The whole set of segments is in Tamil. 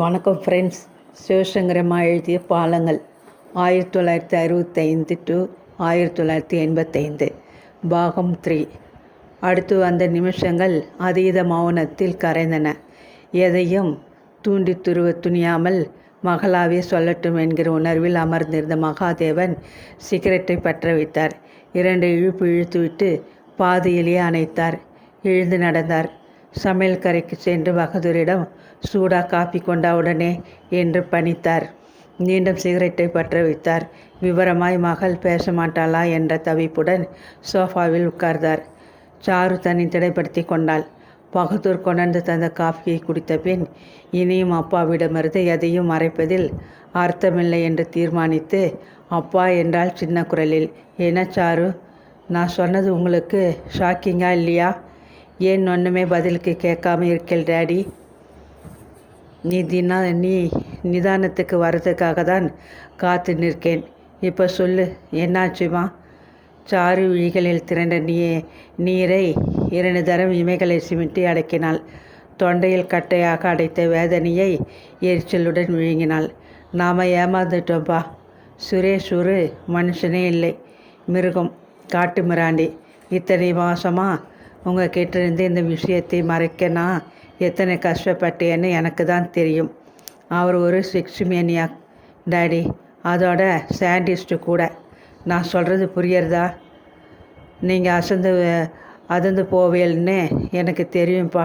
வணக்கம் ஃப்ரெண்ட்ஸ் சிவசங்கரம்மா எழுதிய பாலங்கள். ஆயிரத்தி தொள்ளாயிரத்தி அறுபத்தைந்து டு ஆயிரத்தி தொள்ளாயிரத்தி எண்பத்தைந்து. பாகம் த்ரீ அடுத்து வந்த நிமிஷங்கள் அதீத மௌனத்தில் கரைந்தன. எதையும் தூண்டி துருவ துணியாமல் மகளாவே சொல்லட்டும் என்கிற உணர்வில் அமர்ந்திருந்த மகாதேவன் சிகரெட்டை பற்ற வைத்தார் இரண்டு இழுப்பு இழுத்துவிட்டு பாதியிலேயே அணைத்தார். எழுந்து நடந்தார். சமையல் கரைக்கு சென்று பகதூரிடம் சூடா காப்பி கொண்டா உடனே என்று பணித்தார். மீண்டும் சிகரெட்டை பற்ற வைத்தார். விவரமாய் மகள் பேச மாட்டாளா என்ற தவிப்புடன் சோஃபாவில் உட்கார்ந்தார். சாரு தன்னை திடைப்படுத்தி கொண்டாள். பகதூர் கொணர்ந்து தந்த காஃபியை குடித்த பின் இனியும் அப்பாவிடமிருந்து எதையும் மறைப்பதில் அர்த்தமில்லை என்று தீர்மானித்து அப்பா என்றால் சின்ன குரலில். என்ன சாரு? நான் சொன்னது உங்களுக்கு ஷாக்கிங்கா இல்லையா? ஏன் ஒன்றுமே பதிலுக்கு கேட்காம இருக்கல் டேடி? நீ தினா நீ நிதானத்துக்கு வர்றதுக்காக தான் காத்து நிற்கேன். இப்போ சொல்லு என்னாச்சுமா சாறு விழிகளில் திரண்ட நீ நீரை இரண்டு தரம் இமைகளை சிமிட்டி அடக்கினாள். தொண்டையில் கட்டையாக அடைத்த வேதனையை எரிச்சலுடன் விழுங்கினாள். நாம் ஏமாந்துட்டோம்ப்பா சுரேஷ் ஒரு மனுஷனே இல்லை. மிருகம் காட்டு மிராண்டி. இத்தனை மாதமாக உங்கள் கிட்டேருந்து இந்த விஷயத்தை மறைக்க நான் எத்தனை கஷ்டப்பட்டேன்னு எனக்கு தான் தெரியும். அவர் ஒரு செக்ஸுமேனியாக். டேடி அதோட சாண்டிஸ்ட்டு கூட. நான் சொல்கிறது புரியறதா? நீங்கள் அசந்து அதந்து போவேல்னு எனக்கு தெரியும்ப்பா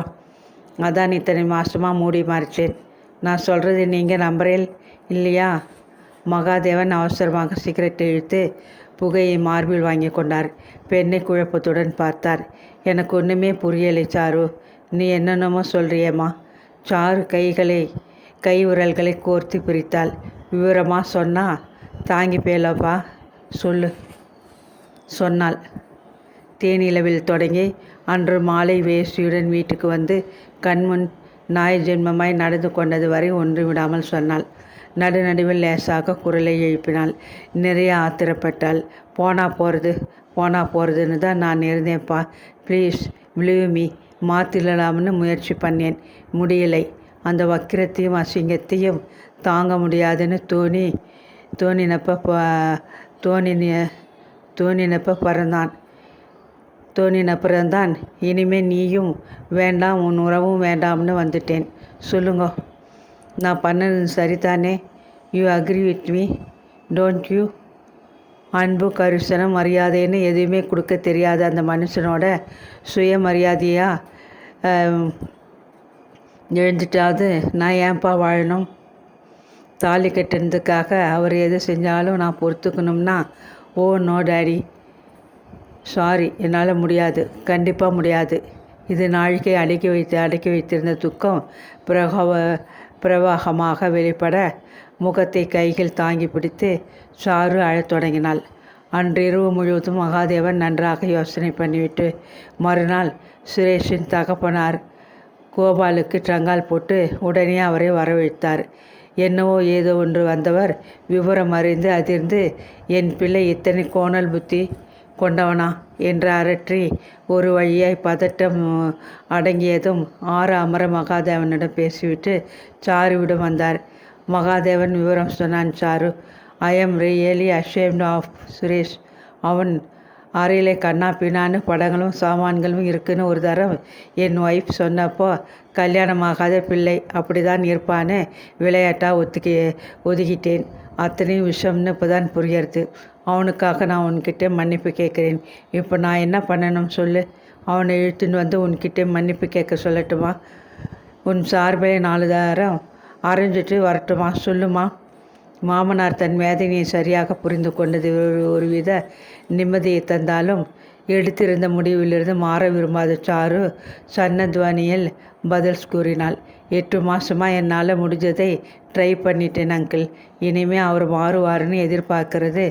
அதான் இத்தனை மாதமாக மூடி மறைச்சேன். நான் சொல்கிறது நீங்கள் நம்புறேன் இல்லையா? மகாதேவன் அவசரமாக சிகரெட் இழுத்து புகையை மார்பில் வாங்கி கொண்டார். பெண்ணை குழப்பத்துடன் பார்த்தார். எனக்கு ஒன்றுமே புரியலை சாரு. நீ என்னென்னமோ சொல்கிறியம்மா சாரு கைகளை கை உரல்களை கோர்த்து பிரித்தாள். விவரமாக சொன்னால் தாங்கி பேலப்பா சொல்லு. சொன்னாள். தேனிலவில் தொடங்கி அன்று மாலை வேஷ்டியுடன் வீட்டுக்கு வந்து கண்முன் நாய் ஜென்மமாய் நடந்து கொண்டது வரை ஒன்று விடாமல் சொன்னாள். நடுநடுவில் லேசாக குரலை எழுப்பினாள். நிறைய ஆத்திரப்பட்டாள். போனா போகிறது போனா போகிறதுன்னு தான் நான் இருந்தேன்ப்பா. ப்ளீஸ் விழுமி மீ மாற்றிடலாம்னு முயற்சி பண்ணேன். முடியலை. அந்த வக்கிரத்தையும் அசிங்கத்தையும் தாங்க முடியாதுன்னு தோணி தோணினப்ப தோணின தோணினப்ப பிறந்தான். தோணின பிறந்தான் இனிமே நீயும் வேண்டாம் உன் உறவும் வேண்டாம்னு வந்துட்டேன். சொல்லுங்க. நான் பண்ணது சரிதானே? You agree with me don't you அன்பு கரிசனம் மரியாதைன்னு எதுவுமே கொடுக்க தெரியாத அந்த மனுஷனோட. சுயமரியாதையாக எழுந்துட்டாவது நான் ஏன்பா வாழணும்? தாலி கட்டினதுக்காக அவர் எது செஞ்சாலும் நான் பொறுத்துக்கணும்னா ஓ நோ டேடி. சாரி என்னால் முடியாது. கண்டிப்பாக முடியாது. இது நாழிகை அடக்கி வைத்து அடக்கி வைத்திருந்த துக்கம் பிரகவ பிரவாகமாக வெளிப்பட முகத்தை கைகள் தாங்கி பிடித்து சாரு அழத் தொடங்கினாள். அன்றிரவு முழுவதும் மகாதேவன் நன்றாக யோசனை பண்ணிவிட்டு மறுநாள் சுரேஷின் தகப்பனார் கோபாலுக்கு ட்ரங்கால் போட்டு உடனே அவரை வரவழைத்தார். என்னவோ ஏதோ ஒன்று வந்தவர் விவரம் அறிந்து அதிர்ந்து என் பிள்ளை இத்தனை கோணல் புத்தி கொண்டவனா? என்று அரற்றி ஒரு வழியாய் பதட்டம் அடங்கியதும் ஆறு அமர மகாதேவனிடம் பேசிவிட்டு சாருவிடம் வந்தார். மகாதேவன் விவரம் சொன்னான் Charu I am really ashamed of Suresh அவன் அறையிலே கண்ணா பின்னான்னு படங்களும் சாமான்களும் இருக்குன்னு ஒரு தரம் என் ஒய்ஃப் சொன்னப்போ கல்யாணமாகாத பிள்ளை அப்படி தான் இருப்பான்னு விளையாட்டாக ஒத்துக்கி ஒதுக்கிட்டேன். அத்தனையும் விஷயம்னு இப்போ தான் புரியறது அவனுக்காக நான் உன்கிட்ட மன்னிப்பு கேட்குறேன். இப்போ நான் என்ன பண்ணணும் சொல்லு. அவனை இழுத்துன்னு வந்து உன்கிட்ட மன்னிப்பு கேட்க சொல்லட்டுமா? உன் சார்பில் நாலு தரம் அரைஞ்சிட்டு வரட்டுமா? சொல்லுமா. மாமனார் தன் வேதனையை சரியாக புரிந்து கொண்டது ஒரு வித நிம்மதியை தந்தாலும் எடுத்திருந்த முடிவிலிருந்து மாற விரும்பாத சாரு சன்னத்வானியில் பதில் கூறினாள். எட்டு மாதமாக என்னால் முடிஞ்சதை ட்ரை பண்ணிட்டேன் அங்கிள் இனிமேல் அவர் மாறுவாருன்னு எதிர்பார்க்கறது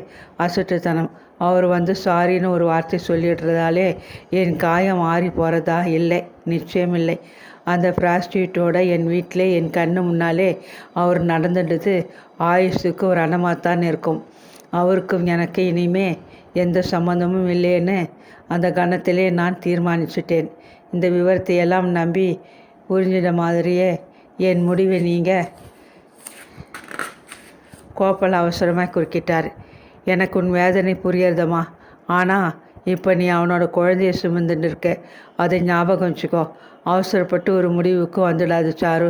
அசுட்டுத்தனம். அவர் வந்து சாரின்னு ஒரு வார்த்தை சொல்லிடுறதாலே என் காயம் மாறி போகிறதா இல்லை நிச்சயம் இல்லை அந்த ப்ராஸ்டியூட்டோட என் வீட்டில் என் கண்ணு முன்னாலே அவர் நடந்துடுது ஆயுஷுக்கு ஒரு அனமாகத்தான் இருக்கும். அவருக்கும் எனக்கு இனிமே எந்த சம்மந்தமும் இல்லைன்னு அந்த கணத்திலே நான் தீர்மானிச்சிட்டேன். இந்த விவரத்தை எல்லாம் நம்பி புரிஞ்சிட மாதிரியே என் முடிவை நீங்கள் கோபால் அவசரமாக குறுக்கிட்டார். எனக்கு உன் வேதனை புரியறதம்மா ஆனால் இப்போ நீ அவனோட குழந்தைய சுமந்துட்டு இருக்க. அதை ஞாபகம் வச்சுக்கோ. அவசரப்பட்டு ஒரு முடிவுக்கு வந்துடாது சாரு.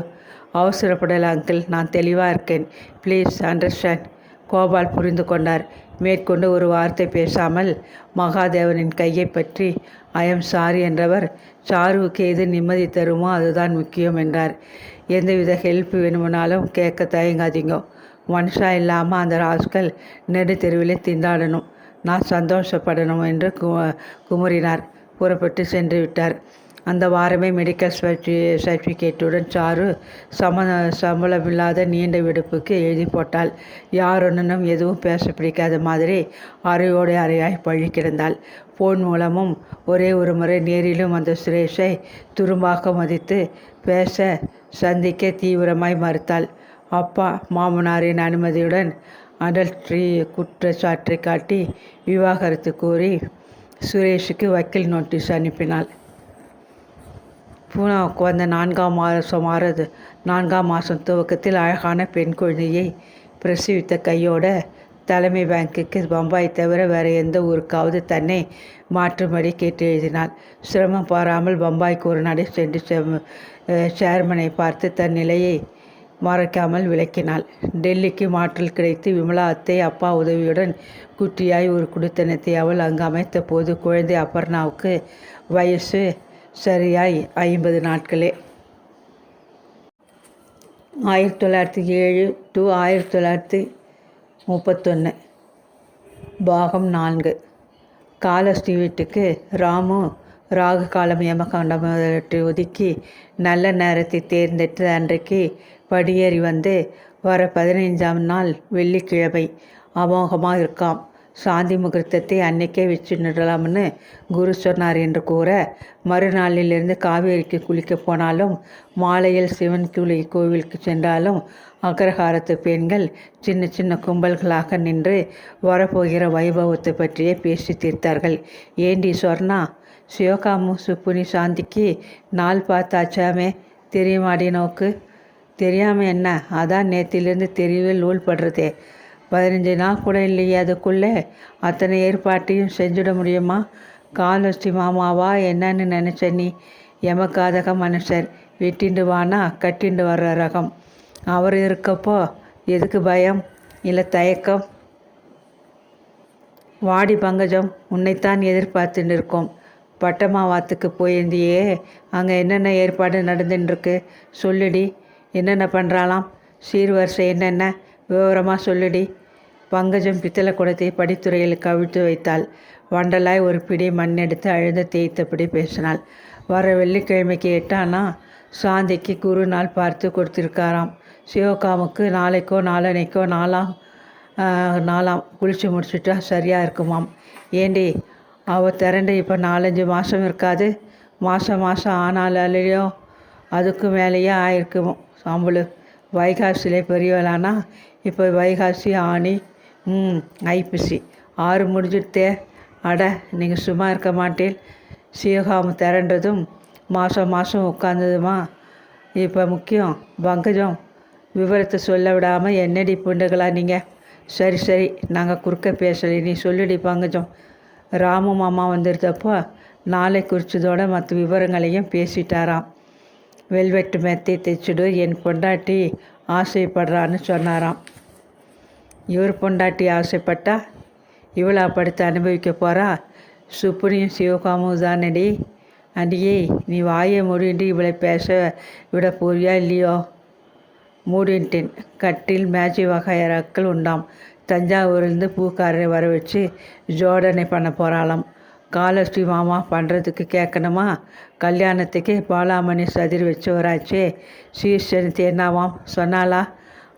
அவசரப்படலை அங்கிள். நான் தெளிவாக இருக்கேன். ப்ளீஸ் அண்டர்ஸ்டாண்ட் கோபால் புரிந்து கொண்டார். மேற்கொண்டு ஒரு வார்த்தை பேசாமல் மகாதேவனின் கையை பற்றி ஐஎம் சாரி என்றவர் சாருவுக்கு எது நிம்மதி தருமோ அதுதான் முக்கியம் என்றார். எந்தவித ஹெல்ப் வேணுமானாலும் கேட்க தயங்காதீங்க. மனுஷா இல்லாமல் அந்த ராசுக்கள் நெடு தெருவிலே திண்டாடணும். நான் சந்தோஷப்படணும் என்று கு குமுறினார். புறப்பட்டு சென்று விட்டார். அந்த வாரமே மெடிக்கல் சர்டி சர்டிஃபிகேட்டுடன் சாரு சம சம்பளமில்லாத நீண்ட விடுப்புக்கு எழுதி போட்டாள். யாருடனும் எதுவும் பேச பிடிக்காத மாதிரி அறையோடு அறையாய் பழி கிடந்தாள். ஃபோன் மூலமும் ஒரே ஒரு முறை நேரிலும் அந்த சுரேஷை துரும்பாக மதித்து பேச சந்திக்க தீவிரமாய் மறுத்தாள். அப்பா மாமனாரின் அனுமதியுடன் அடல்ட்ரி குற்றச்சாட்டை காட்டி விவாகரத்து கோரி சுரேஷுக்கு வக்கீல் நோட்டீஸ் அனுப்பினாள். பூனாவுக்கு வந்த நான்காம் மாதம் ஆறது நான்காம் மாதம் துவக்கத்தில் அழகான பெண் குழந்தையை பிரசவித்த கையோட தலைமை பேங்க்குக்கு பம்பாய் தவிர வேறு எந்த ஊருக்காவது தன்னை மாற்றும்படி கேட்டு எழுதினாள். சிரமம் பாராமல் பம்பாய்க்கு ஒரு நடை சென்று சேர்மனை பார்த்து தன் நிலையை மறைக்காமல் விளக்கினாள். டெல்லிக்கு மாற்றல் கிடைத்து விமலா அத்தை அப்பா உதவியுடன் குட்டியாய் ஒரு குடித்தனத்தை அவள் அங்கு அமைத்த போது குழந்தை அபர்ணாவுக்கு வயசு சரியாய் ஐம்பது நாட்களே. ஆயிரத்தி தொள்ளாயிரத்தி ஏழு டு ஆயிரத்தி தொள்ளாயிரத்தி முப்பத்தொன்று பாகம் நான்கு. காலஸ்ரீ வீட்டுக்கு ராமு ராகு காலம் யமகாண்டத்தை ஒதுக்கி நல்ல நேரத்தை தேர்ந்தெடுத்து அன்றைக்கு படியேறி வந்து வர பதினைஞ்சாம் நாள் வெள்ளிக்கிழமை அமோகமாக இருக்காம். சாந்தி முகூர்த்தத்தை அன்னைக்கே வச்சுடலாம்னு குரு சொன்னார் என்று கூற மறுநாளிலிருந்து காவேரிக்கு குளிக்க போனாலும் மாலையில் சிவன் குளி கோவிலுக்கு சென்றாலும் அக்ரஹாரத்து பெண்கள் சின்ன சின்ன கும்பல்களாக நின்று வரப்போகிற வைபவத்தை பற்றியே பேசி தீர்த்தார்கள். ஏண்டி சொர்ணா சிவகாமு சுப்புனி சாந்திக்கு நாள் பார்த்தாச்சாமே தெரியுமாடி நோக்கு? தெரியாமல் என்ன? அதான் நேத்திலிருந்து தெரியவே நூல் படுறதே பதினஞ்சு நாள் கூட இல்லையே அதுக்குள்ளே. அத்தனை ஏற்பாட்டையும் செஞ்சுட முடியுமா? காலஸ்டி மாமாவா? என்னன்னு நினச்ச நீ எமக்காதக மனுஷர். வெட்டிண்டு வானா? கட்டிண்டு வர்ற ரகம். அவர் இருக்கப்போ எதுக்கு பயம்? இல்லை தயக்கம்? வாடி பங்கஜம் உன்னைத்தான் எதிர்பார்த்துட்டு இருக்கோம். பட்டமாவாத்துக்கு போயிருந்தியே. அங்கே என்னென்ன ஏற்பாடு நடந்துட்டுருக்கு சொல்லுடி. என்னென்ன பண்ணுறாளாம் சீர்வரிசை என்னென்ன? விவரமாக சொல்லுடி. பங்கஜம் பித்தளை குடத்தை படித்துறையில் கவிழ்த்து வைத்தாள். வண்டலாய் ஒரு பிடி மண் எடுத்து அழுத தேய்த்தபடி பேசினாள். வர வெள்ளிக்கிழமைக்கு எட்டானா? சாந்திக்கு குரு நாள் பார்த்து கொடுத்துருக்காராம். சிவகாமுக்கு நாளைக்கோ நாளனைக்கோ நாளாம் நாளாம். குளித்து முடிச்சுட்டா சரியாக இருக்குமாம். ஏண்டி அவள் திரண்டு இப்போ நாலஞ்சு மாதம் இருக்காது. மாதம் மாதம் ஆனாலையும் அதுக்கு மேலேயே ஆயிருக்குமோ? சாம்பல் வைகாசியிலே பெரியவளானா இப்போ வைகாசி ஆணி ம் ஐப்பசி. ஆறு முடிஞ்சுட்டே அட நீங்கள் சும்மா இருக்க மாட்டேன் சிவகாமம் திரண்டதும் மாதம் மாதம் உட்காந்ததுமா இப்போ முக்கியம் பங்கஜம். விவரத்தை சொல்ல விடாமல் என்னடி புண்டுகளா நீங்கள் சரி சரி நாங்கள் குறுக்க பேசலை. நீ சொல்லிடி பங்கஜம். ராமு மாமா வந்திருந்தப்போ நாளை குறிச்சதோட மற்ற விவரங்களையும் பேசிட்டாராம். வெல்வெட்டு மெத்தி தைச்சிடு என் பொண்டாட்டி ஆசைப்படுறான்னு சொன்னாராம். இவர் பொண்டாட்டி ஆசைப்பட்டா இவளா படுத்து அனுபவிக்க போகிறா சுப்புனியும் சிவகாமும் தானடி? அடியே நீ வாயை மூடிட்டு இவளை பேச விட போறியா இல்லையோ? மூடின்ட்டேன். கட்டில் மேஜி வகையறாக்கள் உண்டாம். தஞ்சாவூர்லேருந்து பூக்காரரை வர வச்சு ஜோடனை பண்ண போகிறாளாம் காலஸ்ரீ மாமா பண்ணுறதுக்கு கேட்கணுமா? கல்யாணத்துக்கு பாலாமணி சதிர் வச்சவராச்சே. சீர்ஷனுக்கு என்னவாம் சொன்னாலா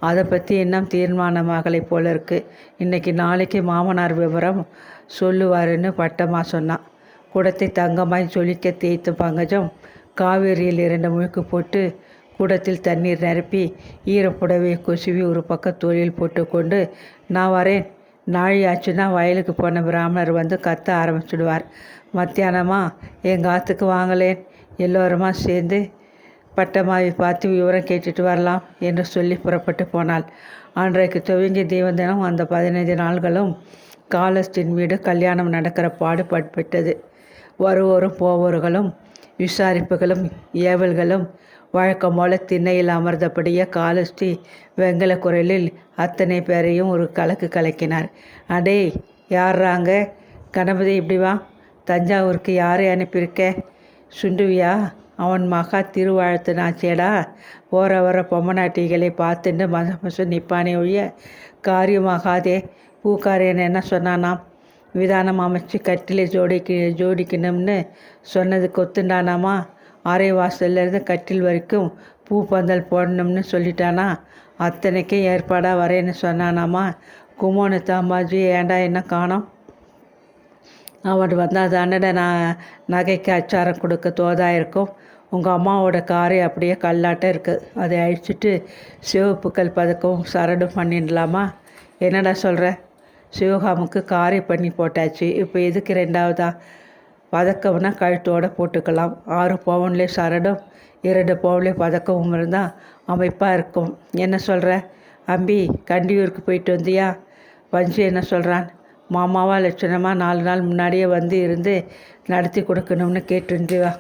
அதை பற்றி இன்னும் தீர்மானமாகலை போல இருக்குது இன்றைக்கி நாளைக்கு மாமனார் விவரம் சொல்லுவாருன்னு பட்டமாக சொன்னான் குடத்தை தங்கமாய் ஜொலிக்க தேய்த்து பங்கஜம் காவேரியில் இரண்டு முழுக்கு போட்டு குடத்தில் தண்ணீர் நிரப்பி ஈரப்புடவை கொசுவி ஒரு பக்கம் தொழில் போட்டுக்கொண்டு நான் வரேன். நாழி ஆச்சுன்னா வயலுக்கு போன பிராமணர் வந்து கத்த ஆரம்பிச்சுடுவார். மத்தியானமாக எங்கள் ஆற்றுக்கு வாங்கலேன் எல்லோருமா சேர்ந்து பட்டமாவை பார்த்து விவரம் கேட்டுட்டு வரலாம் என்று சொல்லி புறப்பட்டு போனாள். அன்றைக்கு துவங்கி தீவந்தனம் அந்த பதினைந்து நாள்களும் காலஸ்டின் வீடு கல்யாணம் நடக்கிற பாடுபட்டுவிட்டது வருவோரும் போவோர்களும் விசாரிப்புகளும் ஏவல்களும் வழக்கம் போல திண்ணையில் அமர்ந்தபடியே காலஸ்ரீ வெங்கல குரலில் அத்தனை பேரையும் ஒரு கலக்கு கலக்கினார். அடே யார்றாங்க கணபதி இப்படி வா. தஞ்சாவூருக்கு யாரை அனுப்பியிருக்க? சுண்டுவியா அவன் மகா திருவாழ்த்து நாச்சேடா ஓர வர பொம்மநாட்டிகளை பார்த்துட்டு மச மச நிற்பானே ஒழிய காரியமாகாதே. பூக்காரியன் என்ன சொன்னானாம்? விதானம் அமைச்சு கட்டிலே ஜோடிக்கு ஜோடிக்கணும்னு சொன்னது கொத்துண்டானாமா? அரை வாசல்லேருந்து கட்டில் வரைக்கும் பூ பந்தல் போடணும்னு சொல்லிட்டானா? அத்தனைக்கும் ஏற்பாடாக வரேன்னு சொன்னானாமா? குமோனு தாம்பாஜி ஏண்டா என்ன காணோம்? அவன் வந்தால் தானடா நான் நகைக்கு அச்சாரம் கொடுக்க தோதா இருக்கும். உங்கள் அம்மாவோட காரை அப்படியே கல்லாட்டம் இருக்குது அதை அழிச்சிட்டு சிவப்புக்கள் பதக்கம் சரடும் பண்ணிடலாமா? என்னடா சொல்கிற சிவகாமுக்கு காரை பண்ணி போட்டாச்சு. இப்போ எதுக்கு ரெண்டாவதா? பதக்கம்னா கழுத்தோடு போட்டுக்கலாம். ஆறு பவுன்லேயே சரடும் இரண்டு பவுன்லேயே பதக்கமும் இருந்தால் அமைப்பாக இருக்கும். என்ன சொல்கிற அம்பி கண்டியூருக்கு போயிட்டு வந்தியா? வஞ்சி என்ன சொல்கிறான் மாமாவா லட்சணமாக நாலு நாள் முன்னாடியே வந்து இருந்து நடத்தி கொடுக்கணும்னு கேட்டுருந்துவா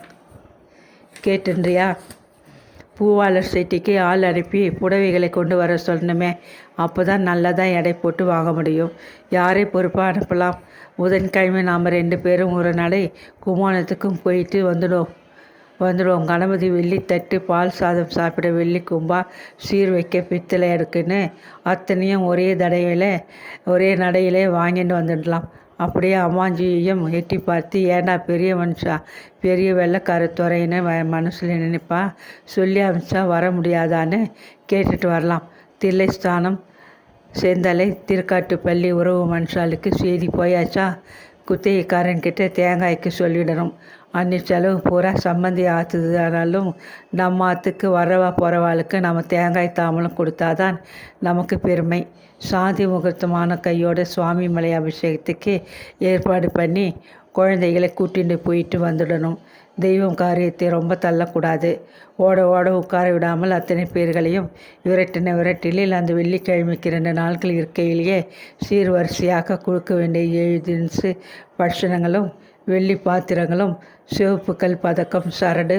கேட்டுன்றியா? பூவாளர் செட்டிக்கு ஆள் அனுப்பி புடவைகளை கொண்டு வர சொல்லணுமே. அப்போ தான் நல்லதாக எடை போட்டு வாங்க முடியும். யாரை பொறுப்பாக அனுப்பலாம்? புதன்கிழமை நாம் ரெண்டு பேரும் ஒரு நடை கும்போணத்துக்கும் போயிட்டு வந்துடும் வந்துடுவோம். கணபதி வெள்ளி தட்டு பால் சாதம் சாப்பிட வெள்ளி கும்பா சீர் வைக்க பித்தளை எடுக்குன்னு அத்தனையும் ஒரே தடையில் ஒரே நடையிலே வாங்கிட்டு வந்துடலாம். அப்படியே அம்மாஞ்சியையும் எட்டி பார்த்து ஏண்டா பெரிய மனுஷா? பெரிய வெள்ளைக்காரத்துறைன்னு வ மனசில் நினைப்பா? சொல்லி அமிச்சா வர முடியாதான்னு கேட்டுட்டு வரலாம். தில்லைஸ்தானம் செந்தலை திருக்காட்டுப்பள்ளி உறவு மனுஷாளுக்கு செய்தி போயாச்சா? குத்தகைக்காரன்கிட்ட தேங்காய்க்கு சொல்லிடணும். அன்னி செலவு பூரா சம்மந்தி ஆற்றுதானாலும் நம்ம ஆற்றுக்கு வரவா போகிறவாளுக்கு நம்ம தேங்காய் தாமலம் கொடுத்தாதான் நமக்கு பெருமை. சாந்தி முகூர்த்தமான கையோட சுவாமி மலை அபிஷேகத்துக்கு ஏற்பாடு பண்ணி குழந்தைகளை கூட்டிகிட்டு போயிட்டு வந்துடணும். தெய்வம் காரியத்தை ரொம்ப தள்ளக்கூடாது. ஓட ஓட உட்கார விடாமல் அத்தனை பேர்களையும் விரட்டின விரட்டிலில் அந்த வெள்ளிக்கிழமைக்கு ரெண்டு நாட்கள் இருக்கையிலேயே சீர்வரிசையாக கொடுக்க வேண்டிய ஏழு தினசு பட்சணங்களும் வெள்ளி பாத்திரங்களும் சிவப்புக்கள் பதக்கம் சரடு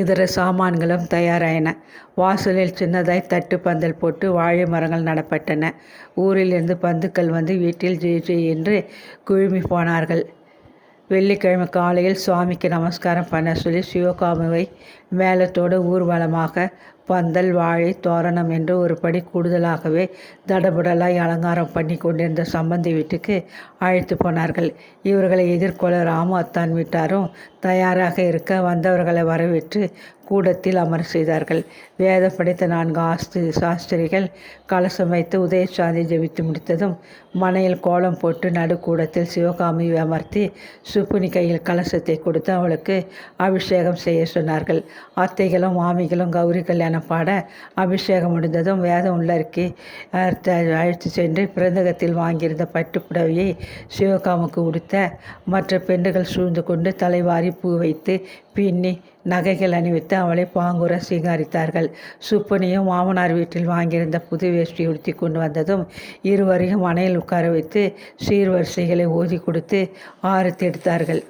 இதர சாமான்களும் தயாராயின. வாசலில் சின்னதாய் தட்டு பந்தல் போட்டு வாழை மரங்கள் நடப்பட்டன. ஊரிலிருந்து பந்துக்கள் வந்து வீட்டில் ஜெய் ஜெய் என்று குழுமி போனார்கள். வெள்ளிக்கிழமை காலையில் சுவாமிக்கு நமஸ்காரம் பண்ண சொல்லி சிவகாமுவை மேலத்தோடு ஊர்வலமாக பந்தல் வாழை தோரணம் என்று ஒரு படி கூடுதலாகவே தடபுடலாய் அலங்காரம் பண்ணி கொண்டிருந்த சம்பந்தி வீட்டுக்கு அழைத்து போனார்கள். இவர்களை எதிர்கொள்ள ராமு அத்தான் வீட்டாரும் தயாராக இருக்க வந்தவர்களை வரவேற்று கூடத்தில் அமர் செய்தார்கள். வேத படித்த நான்கு ஆஸ்து சாஸ்திரிகள் கலசம் வைத்து உதயசாந்தி ஜெபித்து முடித்ததும் மனையில் கோலம் போட்டு நடுக்கூடத்தில் சிவகாமி அமர்த்தி சுப்புனி கையில் கலசத்தை கொடுத்து அவளுக்கு அபிஷேகம் செய்ய சொன்னார்கள். அத்தைகளும் மாமிகளும் கௌரி கல்யாணம் பாட அபிஷேகம் முடிந்ததும் வேதம் உள்ளருக்கி அழைத்து சென்று பிறந்தகத்தில் வாங்கியிருந்த பட்டுப்புடவையை சிவகாமுக்கு உடுத்த மற்ற பெண்டுகள் சூழ்ந்து கொண்டு தலைவாரி பூ வைத்து பின்னி நகைகள் அணிவித்து அவளை பாங்குற சீகாரித்தார்கள் சுப்பனியும் மாமனார் வீட்டில் வாங்கியிருந்த புது வேஷ்டி உடுத்தி கொண்டு வந்ததும் இருவரையும் அணையில் உட்கார வைத்து சீர்வரிசைகளை ஓதி கொடுத்து ஆரத்தி எடுத்தார்கள்.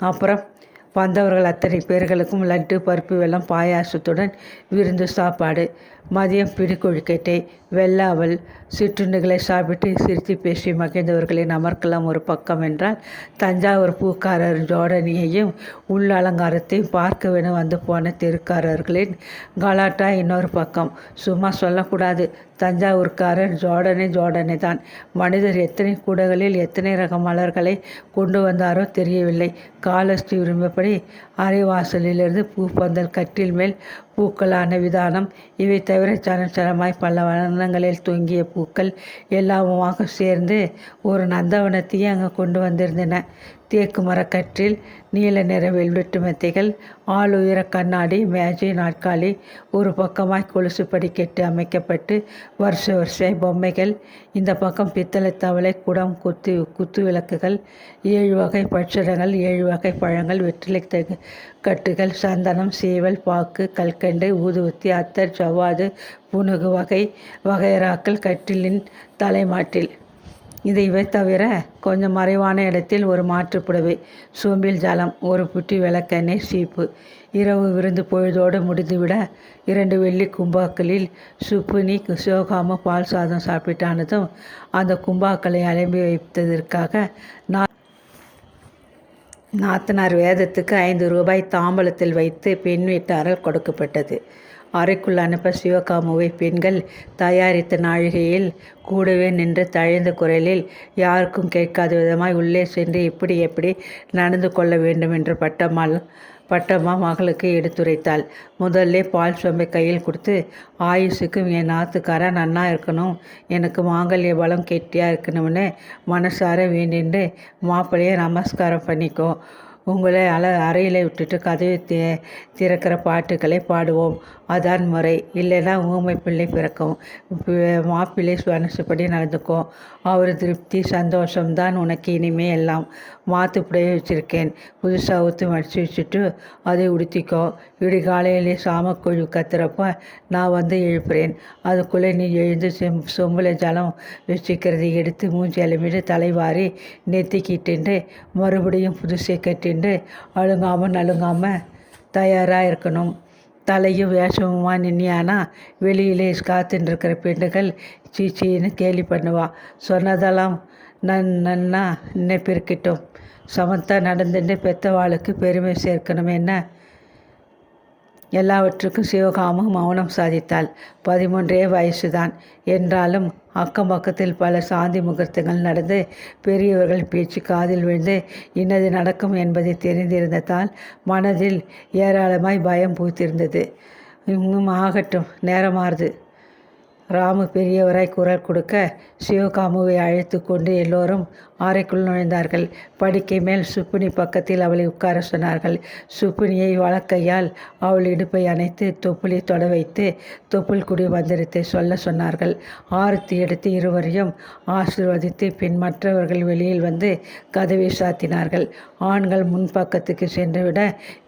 அப்புறம் வந்தவர்கள் அத்தனை பேர்களுக்கும் லட்டு பருப்பு வெள்ளம் பாயாசத்துடன் விருந்து சாப்பாடு. மதியம் பிடிக்கொழுக்கட்டை வெள்ளாவல் சிற்றுண்டுகளை சாப்பிட்டு சிரித்து பேசி மகிழ்ந்தவர்களின் அமர்க்கலாம் ஒரு பக்கம் என்றால் தஞ்சாவூர் பூக்காரர் ஜோடனியையும் உள் அலங்காரத்தையும் பார்க்கவென வந்து போன தெருக்காரர்களின் கலாட்டா இன்னொரு பக்கம். சும்மா சொல்லக்கூடாது தஞ்சாவூர்காரர் ஜோடனே ஜோடனே தான் மனிதர் எத்தனை கூடங்களில் எத்தனை ரக மலர்களை கொண்டு வந்தாரோ தெரியவில்லை. காலஸ்ரீ விரும்பப்படி அரைவாசலிலிருந்து பூப்பந்தல் கட்டில் மேல் பூக்களான விதானம். இவை தவிர சனச்சரமாய் பல வண்ணங்களில் தொங்கிய பூக்கள் எல்லாமுமாக சேர்ந்து ஒரு நந்தவனத்தையே அங்கே கொண்டு வந்திருந்தன. தேக்கு மரக்கற்றில் நீல நிற வெல்வெட்டு மெத்தைகள் ஆளுயர கண்ணாடி மேஜை நாற்காலி ஒரு பக்கமாய் கொலுசு படிக்கட்டு அமைக்கப்பட்டு வருஷ வருஷ பொம்மைகள் இந்த பக்கம் பித்தளை தவளை குடம் குத்து குத்து விளக்குகள் ஏழு வகை பட்சரங்கள் ஏழு வகை பழங்கள் வெற்றிலை தகு கட்டுகள் சந்தனம் சேவல் பாக்கு கல்கண்டு ஊதுவத்தி அத்தர் ஜவ்வாது புனுகு வகை வகைராக்கள் கட்டிலின் தலைமாட்டில். இது தவிர கொஞ்சம் மறைவான இடத்தில் ஒரு மாற்றுப்புடவை சோம்பில் ஜலம் ஒரு புட்டி விளக்கெண்ணெய் சீப்பு இரவு விருந்து பொழுதோடு முடிந்துவிட இரண்டு வெள்ளி கும்பாக்களில் சுப்புனி சோகாம பால் சாதம் சாப்பிட்டானதும் அந்த கும்பாக்களை அலம்பி வைத்ததற்காக நான் நாத்தனார் வேதத்துக்கு ஐந்து ரூபாய் தாம்பலத்தில் வைத்து பெண் வீட்டாரால் கொடுக்கப்பட்டது. அறைக்குள் அனுப்ப சிவகாமுவை பெண்கள் தயாரித்த நாழிகையில் கூடவே நின்று தழைந்த குரலில் யாருக்கும் கேட்காத விதமாய் உள்ளே சென்று இப்படி எப்படி நடந்து கொள்ள வேண்டும்? என்று பட்டம்மாள் பட்டம்மா மகளுக்கு எடுத்துரைத்தாள். முதல்ல பால் சொம்பை கையில் கொடுத்து ஆயுஷுக்கும் என் நாத்துக்காரா நன்னா இருக்கணும். எனக்கு மாங்கல்ய பலம் கெட்டியாக இருக்கணும்னு மனசார வேண்டிண்டு மாப்பிள்ளையை நமஸ்காரம் பண்ணிக்கோ. உங்களை அல அறையில் விட்டுட்டு கதவை தே திறக்கிற பாட்டுகளை பாடுவோம். அதான் முறை. இல்லைன்னா ஊமை பிள்ளை பிறக்கும். மாப்பிள்ளை சுவனசுப்படி நடந்துக்கும். அவர் திருப்தி சந்தோஷம்தான் உனக்கு இனிமே எல்லாம். மாத்து புடைய வச்சுருக்கேன். புதுசாக ஊற்று மடித்து வச்சுட்டு அதை உடுத்திக்கோ. இடி காலையிலே சாமக்கொழு கத்துறப்ப நான் வந்து எழுப்புறேன். அதுக்குள்ளே நீ எழுந்து செம் சொம்பில் ஜலம் வச்சுக்கிறதை எடுத்து மூஞ்சி அலமிட்டு தலைவாரி நெத்திக்கிட்டு மறுபடியும் புதுசை என்று அழுங்காமல் நழுங்காமல் தயாராக இருக்கணும். தலையும் வேஷமுமா நின்னியானா? வெளியிலே காத்துட்டுருக்கிற பெண்ணுகள் சீச்சின்னு கேலி பண்ணுவா. சொன்னதெல்லாம் நன் நன்னா நினைப்பிருக்கட்டும் சமத்தா நடந்துட்டு பெத்தவாளுக்கு பெருமை சேர்க்கணும். என்ன? எல்லாவற்றுக்கும் சிவகாமும் மௌனம் சாதித்தாள். பதிமூன்றே வயசுதான். என்றாலும் அக்கம் பக்கத்தில் பல சாந்தி முகூர்த்தங்கள் நடந்து பெரியவர்கள் பேச்சு காதில் விழுந்து இன்னது நடக்கும் என்பதை தெரிந்திருந்ததால் மனதில் ஏராளமாய் பயம் பூத்திருந்தது. இன்னும் ஆகட்டும் நேரமாறுது. ராமு பெரியவராய் குரல் கொடுக்க சிவகாமுவை அழைத்து கொண்டு எல்லோரும் அறைக்குள் நுழைந்தார்கள். படுக்கை மேல் சுப்பினி பக்கத்தில் அவளை உட்கார சொன்னார்கள். சுப்பினியை வழக்கையால் அவள் இடுப்பை அணைத்து தொப்புளை தொட வைத்து தொப்புள் குடி மந்திரத்தை சொல்ல சொன்னார்கள். ஆரத்தி எடுத்து இருவரையும் ஆசிர்வதித்து பின் மற்றவர்கள் வெளியில் வந்து கதவை சாத்தினார்கள். ஆண்கள் முன்பக்கத்துக்கு சென்றுவிட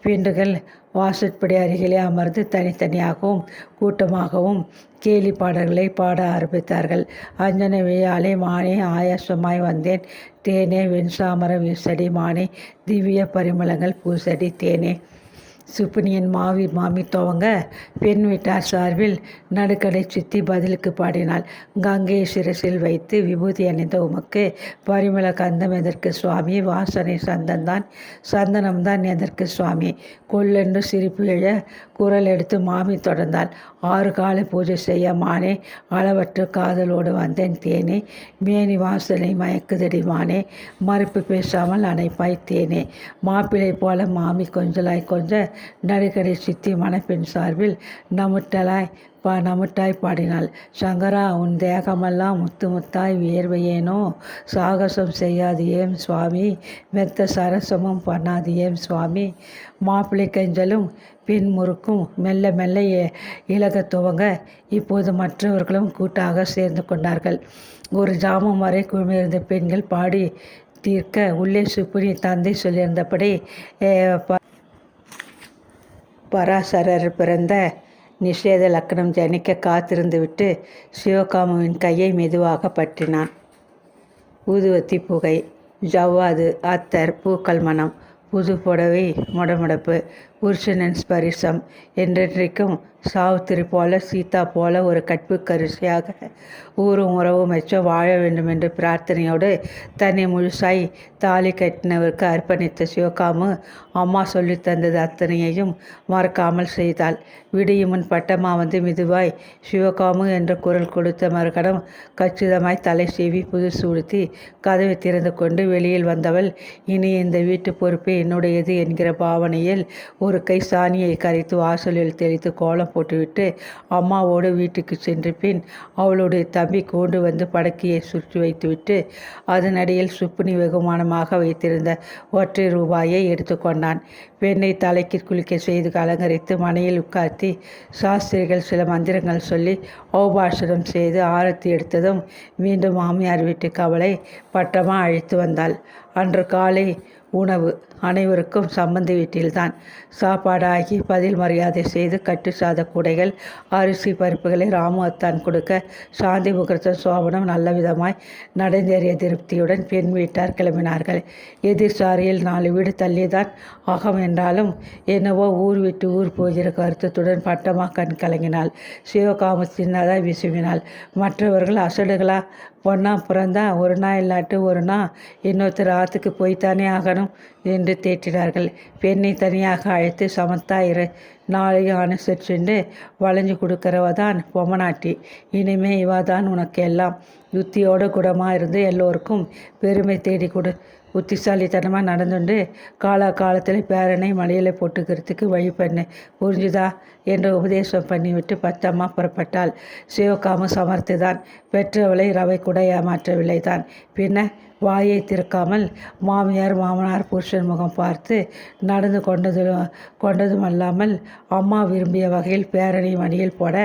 பெண்கள் வாசற்படி அருகிலே அமர்ந்து தனித்தனியாகவும் கூட்டமாகவும் கேலி பாடல்களை பாட ஆரம்பித்தார்கள். அஞ்சன வெய்யாலே மானே ஆயாசமாய் வந்தேன். தேனே வெண்சாமரம் வீசடி மானே திவ்ய பரிமளங்கள் பூசடி தேனே. சுப்பினியின் மாவி மாமி துவங்க பெண் வீட்டார் சார்பில் நடுக்கடை சித்தி பதிலுக்கு பாடினாள். கங்கை சிரசில் வைத்து விபூதி அணிந்த உமக்கு பரிமள கந்தம் எதற்கு சுவாமி? வாசனை சந்தன்தான் சந்தனம்தான் எதற்கு சுவாமி? கொல்லென்று சிரிப்பு எழ குரல் எடுத்து மாமி தொடர்ந்தாள். ஆறு காலை பூஜை செய்ய மானே அளவற்ற காதலோடு வந்தேன் தேனே. மேனி வாசனை மயக்குதடி மானே மறுப்பு பேசாமல் அணைப்பாய் தேனே. மாப்பிள்ளை போல மாமி கொஞ்சலாய் கொஞ்ச நடுக்கடை சித்தி மணப்பெண் சார்பில் நமுட்டலாய் பா நமுட்டாய் பாடினாள். சங்கரா உன் தேகமெல்லாம் முத்து முத்தாய் வியர்வையேனோ? சாகசம் செய்யாது ஏம் சுவாமி? மெத்த சரசமும் பண்ணாது ஏம் சுவாமி? மாப்பிள்ளை கெஞ்சலும் பின் முறுக்கும் மெல்ல மெல்ல இலக துவங்க. இப்போது மற்றவர்களும் கூட்டாக சேர்ந்து கொண்டார்கள். ஒரு ஜாமம் வரை குழுமியிருந்த பெண்கள் பாடி தீர்க்க உள்ளே சுப்பினி தந்தை சொல்லியிருந்தபடி பராசரர் பிறந்த நிஷேத லக்கணம் ஜனிக்க காத்திருந்துவிட்டு சிவகாமுவின் கையை மெதுவாக பற்றினான். ஊதுவத்தி புகை ஜவ்வாது அத்தர் பூக்கள் மனம் புது புடவை முடமுடப்பு புருஷனின் ஸ்பரிசம் என்றென்றைக்கும் சாவித்திரி போல சீதா போல ஒரு கற்பு கரிசையாக ஊரும் உறவும் மெச்சம் வாழ வேண்டும் என்று பிரார்த்தனையோடு தன்னை முழுசாய் தாலி கட்டினவருக்கு அர்ப்பணித்த சிவகாமு அம்மா சொல்லி தந்தது அத்தனையையும் மறக்காமல் செய்தாள். விடியுமுன் பட்டம்மா வந்து மிதுவாய் சிவகாமு என்ற குரல் கொடுத்த மறுகடம் கச்சிதமாய் தலை சீவி புதுசு உடுத்தி கதவை திறந்து கொண்டு வெளியில் வந்தவள் இனி இந்த வீட்டு பொறுப்பு என்னுடையது என்கிற பாவனையில் ஒரு கை சாணியை கரைத்து வாசலில் தெளித்து கோலம் போட்டுவிட்டு அம்மாவோடு வீட்டுக்கு சென்ற பின் அவளுடைய தம்பி கொண்டு வந்து படக்கையை சுற்றி வைத்துவிட்டு அதனடியில் அடியில் சுப்புனி வெகுமானமாக வைத்திருந்த ஒற்றை ரூபாயை எடுத்துக்கொண்டான் பெண்ணை தலைக்கு குளிக்க செய்து அலங்கரித்து மனையில் உட்கார்த்தி சாஸ்திரிகள் சில மந்திரங்கள் சொல்லி ஔபாஷனம் செய்து ஆரத்தி எடுத்ததும் மீண்டும் மாமியார் வீட்டுக்கு அவளை பட்டமாக அழைத்து வந்தாள். அன்று காலை உணவு அனைவருக்கும் சம்பந்தி வீட்டில்தான். சாப்பாடாகி பதில் மரியாதை செய்து கட்டு சாத கூடைகள் அரிசி பருப்புகளை ராமு அத்தான் கொடுக்க சாந்தி முகர்த்த சோபனம் நல்ல விதமாய் நடந்தேறிய திருப்தியுடன் பெண் வீட்டார் கிளம்பினார்கள். எதிர் சாரியில் நாலு வீடு தள்ளிதான் அகம் என்றாலும் என்னவோ ஊர் விட்டு ஊர் போகிற கருத்தத்துடன் பட்டமாக கண் கலங்கினாள். சிவகாம சின்னதாக விசுவினாள். மற்றவர்கள் அசடுகளா ஒன்றா பிறந்தா ஒரு நாள் இல்லாட்டு ஒரு நாள் இன்னொருத்தர் ஆற்றுக்கு போய்த்தானே ஆகணும் என்று தேற்றினார்கள். பெண்ணை தனியாக அழைத்து சமத்தா இரு நாளையும் அனுசரிச்சுண்டு வளைஞ்சு கொடுக்குறவ தான் பொம்மநாட்டி. இனிமே இவா தான் உனக்கு எல்லாம் யுத்தியோட குடமாக இருந்து எல்லோருக்கும் பெருமை தேடி கொடு. புத்திசாலித்தனமாக நடந்துண்டு. காலா காலத்தில் பேரனை மலையில் போட்டுக்கிறதுக்கு வழி பண்ணு. புரிஞ்சுதா? என்று உபதேசம் பண்ணிவிட்டு பத்தம்மா புறப்பட்டாள். சிவகாம சமர்த்துதான். பெற்றவளை ரவை கூட ஏமாற்றவில்லை தான் பின்ன வாயை திறக்காமல் மாமியார் மாமனார் புருஷன் முகம் பார்த்து நடந்து கொண்டது கொண்டதும் அல்லாமல் அம்மா விரும்பிய வகையில் பேரணி மணியில் போட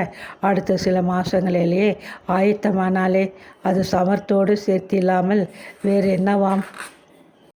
அடுத்த சில மாதங்களிலேயே ஆயத்தமானாலே அது சமர்த்தோடு சேர்த்தில்லாமல் வேறு என்னவாம்